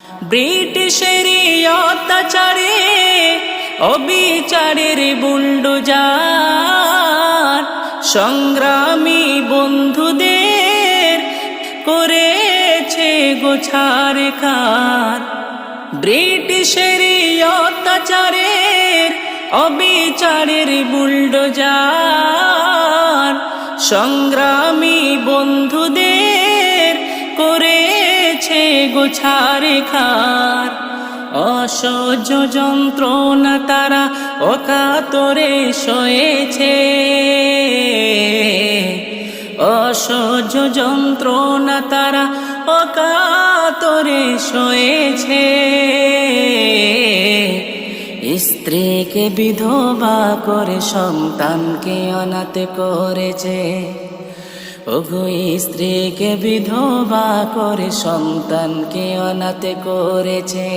ব্রিটিশের অত্যাচারে অবিচারের বুল্ডোজার সংগ্রামী বন্ধুদের করেছে গোছার খার ব্রিটিশের অত্যাচারের অবিচারের বুল্ডোজার সংগ্রামী বন্ধুদের গোছারে খার। অসহ্য যন্ত্রণা তারা অকাতরে সয়েছে। অসহ্য যন্ত্রণা তারা অকাতরে সয়েছে। স্ত্রীকে বিধবা করে সন্তানকে অনাথ করেছে। ওগো স্ত্রীকে বিধবা করে সন্তানকে অনাথ করেছে।